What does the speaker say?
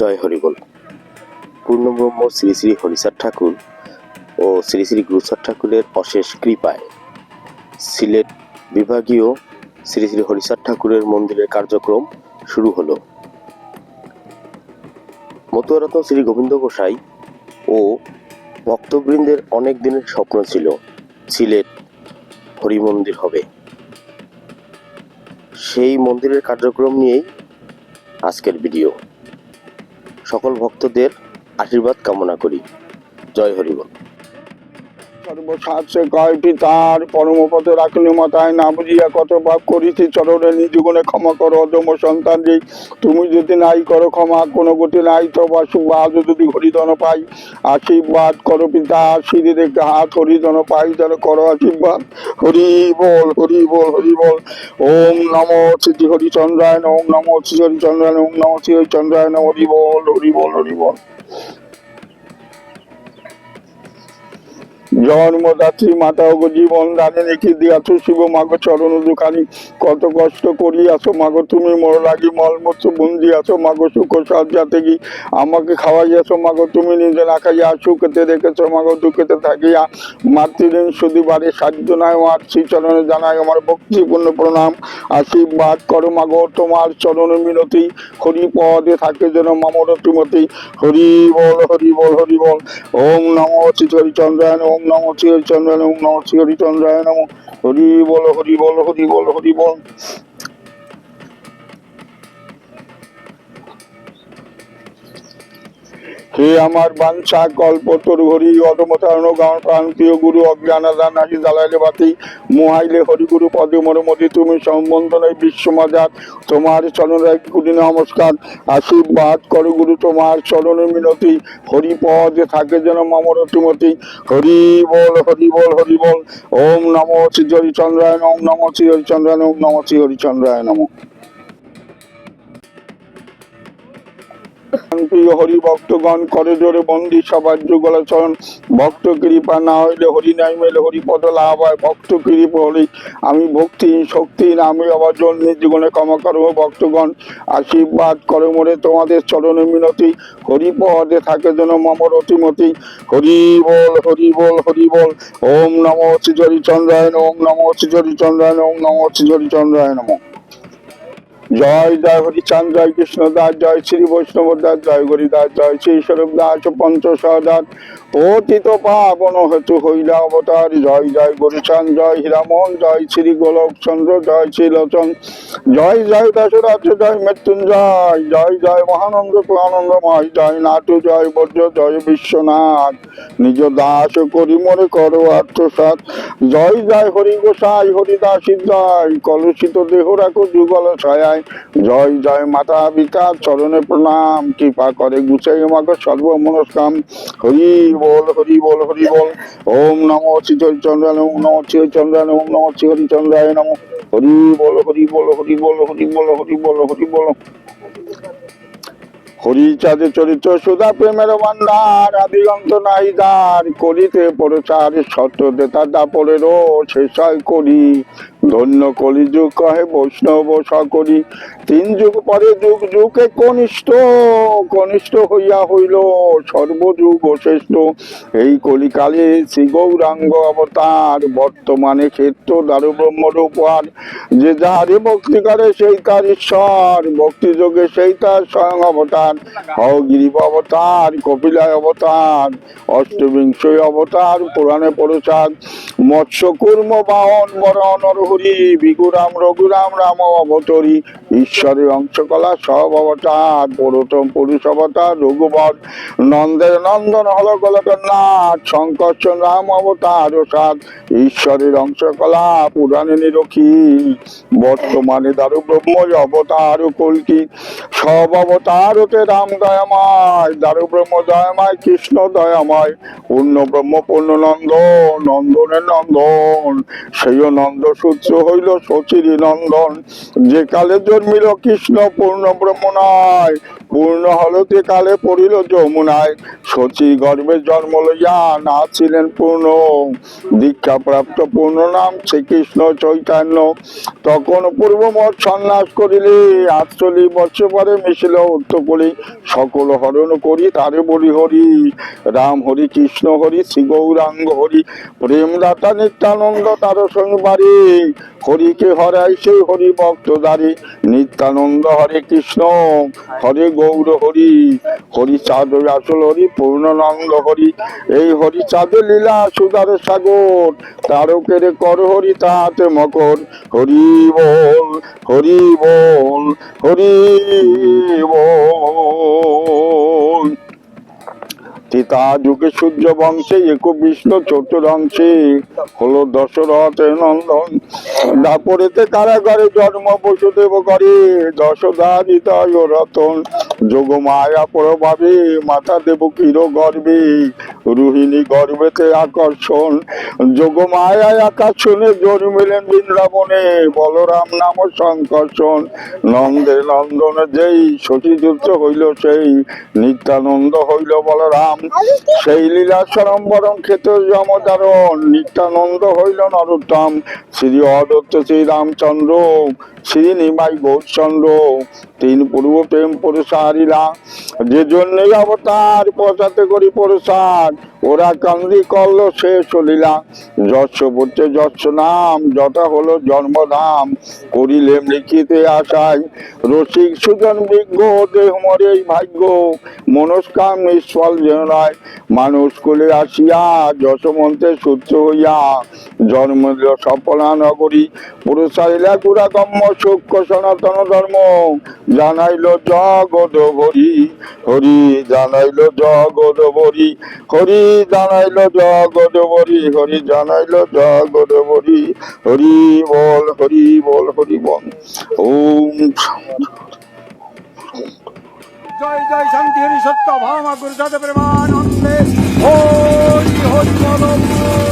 জয় হরিবল পূর্ণব্রহ্ম শ্রী শ্রী হরিচাঁদ ঠাকুর ও শ্রী শ্রী গুরুচাঁদ ঠাকুরের অশেষ কৃপায় সিলেট বিভাগীয় শ্রী শ্রী হরিচাঁদ ঠাকুরের মন্দিরের কার্যক্রম শুরু হলো। মতুয়ারত্ন শ্রী গোবিন্দ গোসাই ও ভক্তবৃন্দের অনেক দিনের স্বপ্ন ছিল সিলেট হরি মন্দির হবে। সেই মন্দিরের কার্যক্রম নিয়েই আজকের ভিডিও। সকল ভক্তদের আশীর্বাদ কামনা করি। জয় হরিবল। সর্বসাক্ষে কয় পিতার পরমপদে রাখলে মাথায় না বুঝিয়া কত পাপ করিছি চরণে নিজ গুণে ক্ষমা করো অদম সন্তান যে তুমি যদি নাই করো ক্ষমা, কোনো গতি নাই তো বাসুবাদ যদি হরিধন পাই। আশীর্বাদ করো পিতা, সিঁড়ি রেখে হাত হরিধন পাই, যেন করো আশীর্বাদ। হরি বল হরি বল হরি বল। ওম নমো শ্রী হরিচন্দ্রায়ণ ওম নমো শ্রী হরিচন্দ্রায়ণ ওম নমো শ্রী হরিচন্দ্রায়ণ হরি বল হরি বল হরি বল। জন্মদাত্রী মাতা ও জীবন দানে রেখে দিয়াছ শিব মাগো চরণ দুখানি। কত কষ্ট করিয়াছ মাগো, তুমি মোর লাগি মলমূত্র বন্দি আছো মাগো, সুখ সজ্জা থেকে আমাকে খাওয়াইয়াছ মাগো, তুমি নিজে না খাইয়া সুখেতে রেখেছ মাগো, দুঃখেতে থাকিয়া। মাতৃদিন শুধু বারে সাহায্য নাই আমার শ্রী চরণে জানাই আমার ভক্তিপূর্ণ প্রণাম। আশীর্বাদ করো মাগো, তোমার চরণ মিনতি। হরি পদে থাকে যেন মামরতিমতি। হরি বল হরি বল হরি বল। ওম নমো শ্রী হরিচন্দ্রায় ওম নমো শ্রী হরিচন্দ্রায় ওম নমো শ্রী হরিচন্দ্রায় নম। হরি বল হরি বল হরি বল হরি বল। হে আমার বাঞ্ছা, কল্প তোর হরি অদমতারণ গান, প্রাণ, প্রিয় গুরু অজ্ঞানাদান নাহি জ্বালাইলে বাতি। মোহাইলে হরিগুরু পদে মরমতি তুমি সম্বন্ধনে বিশ্বমাজাত। তোমার চরণে কুটি নমস্কার। আশীর্বাদ করো গুরু, তোমার চরণে মিনতি। হরি পদে থাকে যেন মামর তুমতি হরি বল হরি বল হরি বল। ওম নম শ্রী হরিচন্দ্রায় ওম নম শ্রী হরিচন্দ্রায় ওম নম শ্রী হরিচন্দ্রায় নমঃ। প্রিয় হরি ভক্তগণ, করে জোরে বন্দি সবার যুগল চরণ। ভক্ত কৃপা না হইলে হরি নাই, মেলে হরি পদ লাভ হয়। ভক্ত কৃপা হরি, আমি ভক্তি, শক্তি আমি আবার জন্মে জীবনে ক্ষমা করব ভক্তগণ। আশীর্বাদ করে মোরে তোমাদের চরণে মিনতি। হরি পদে থাকে যেন মমর অতিমতি হরি বল হরি বল হরি বল। ওম নমো শ্রী চন্দ্রায় ওম নমো শ্রী চন্দ্রায় ওম নমো শ্রী চন্দ্রায় নমঃ। জয় জয় হরিচাঁদ, জয় কৃষ্ণ দাস জয় শ্রী বৈষ্ণব দাস জয় হরিদাস জয় শ্রী স্বরূপ দাস পঞ্চ সহদাস অতীত পাবন হেতু হইলা অবতার। জয় জয় গরিচাঁদ, জয় হীরামোহন জয় শ্রী গোলক চন্দ্র জয় শ্রী লোচন। জয় জয় দশরথ, জয় মৃত্যুঞ্জয়। জয় জয় মহানন্দ আনন্দময় জয় নাটু, জয় বজ্র জয় বিশ্বনাথ। নিজ দাস করি মরে করো আত্মসাত জয় জয় হরি গোসাই হরিদাসী জয়। কলুষিত দেহ রাখো যুগল ছায় জয় জয় মাতা পিতা, চরণে প্রণাম, কৃপা করে গুছাই আমাকে সর্ব মনস্কাম হরি বল হরি বল হরি বল। ওম নমো শ্রী চন্দ্রায় ওম নমো শ্রী চন্দ্রায় ওম নমো শ্রী হরিচন্দ্রায় নম। হরি বল হরি বল হরি বল হরি বল হরি বল হরি বল। হরিচাঁদে চরিত্র সুধা প্রেমের ভান্ডার, আদিগন্ত নাই দ্বার করিতে প্রচার সত্য দেতা দাপরেরও শেষয় করি। ধন্য কলিযুগ কহে বৈষ্ণব সকরি তিন যুগ পরে যুগ যুগে কনিষ্ঠ কনিষ্ঠ হইয়া হইল সর্বযুগ শ্রেষ্ঠ এই কলিকালে শ্রী গৌরাঙ্গ অবতার, বর্তমানে ক্ষেত্র দারু ব্রহ্মরূপার যে যারে ভক্তি করে সেই তার ঈশ্বর, ভক্তি যোগে সেই তার স্বয়ং অবতার। হগিরিব অবতার, কপিলায় অবতার, অষ্টবিংশই অবতার, পুরাণে প্রসাদ মৎস্য কুর্ম বাহন বরণ হরি বিগুরাম রঘুরাম রাম অবতরী। ঈশ্বরের অংশকলা সব অবতার, পুরুতম পুরুষ অবতার রঘুবর নন্দের নন্দন হল নাথ শঙ্কর্ষণ রাম অবতার সাত ঈশ্বরের অংশকলা পুরাণে নিরখী। বর্তমানে দারু ব্রহ্ম অবতার কল্কি। সব অবতার হতে রাম দয়াময় দারু ব্রহ্ম দয়াময়, কৃষ্ণ দয়াময়। পূর্ণ ব্রহ্ম পূর্ণ নন্দ নন্দনের নন্দন। সেই নন্দ সূত্র হইল শচীর নন্দন। যে কালে জন্মিল কৃষ্ণ পূর্ণ ব্রহ্ম নয় পূর্ণ পূর্ণ হলতে কালে পড়িল যমুনায়। সচি গর্ভে জন্ম লইয়া নাছিলেন পূর্ণ। দীক্ষাপ্রাপ্ত পূর্ণ নাম শ্রীকৃষ্ণ চৈতন্য। তখন পূর্বমত সন্ন্যাস করিলে আটচল্লিশ বছর পরে মিশিল উত্তকলি সকল হরণ করি তারে বলি হরি। রাম হরি, কৃষ্ণ হরি, শ্রী গৌরাঙ্গ হরি। প্রেমদাতা নিত্যানন্দ তার সংবারে হরিকে হরাই সেই হরি ভক্ত নিত্যানন্দ হরে কৃষ্ণ, হরে গৌর হরি হরি চাঁদ আসল হরি, পূর্ণানন্দ হরি, এই হরি চাঁদে লীলা সুদার সাগর, তারকের কর হরি তাতে মকর, হরি বল হরি বল হরি বল। তিতা যুগে সূর্য বংশে এক বিষ্ণু চতুরংশে হলো দশরথ নন্দন। দাপরেতে কারাগারে জন্ম বসুদেব করে দশদা হৃদয় রতন। যোগ মায়া প্রভাবে, মাতা দেব কির গর্বে, রোহিণী গর্বেতে আকর্ষণ। যোগ মায়া আকাশনে জন্মিলেন বৃন্দাবনে, বলরাম নাম সংকর্ষণ। নন্দে নন্দন যেই সতীযুক্ত হইল সেই, নিত্যানন্দ হইল বলরাম। সেই লীলা সরম্বরম ক্ষেত যমদারণ, নিত্যানন্দ হইল নরোত্তম। শ্রী অদত্ত শ্রী রামচন্দ্র শ্রী নিমাই গৌরচন্দ্র তিন পূর্ব প্রেম পুরুষারিলা যে জন্যই অবতার পচাতে করি পুরুষার ওরা কান্দি করল সে চলিলা। যশ পড়ছে যশ নাম যথা হলো জন্মধাম করিলেম লিখিতে আশায়। রসিক সুজন বিজ্ঞ, দেহ মরে ভাগ্য, মনস্কাম নিষ্ফল যেন নয়। মানুষ কুলে আসিয়া যশমন্ত্রে সূত্র হইয়া জন্ম সফলা নগরী। পুরুষারিলা গুড়াগম্য সূক্ষ্ম সনাতন ধর্ম। জানাইল জগদ হরি হরি জানাইল জগদ হরি হরি জানাইল জগদ হরি হরি জানাইল জগদ হরি হরি বল হরি বল হরি বল। ওম জয় জয় শান্তি হরি সত্য ভামা গুরুদাদ প্রেমানন্দে। হরি হরি বল।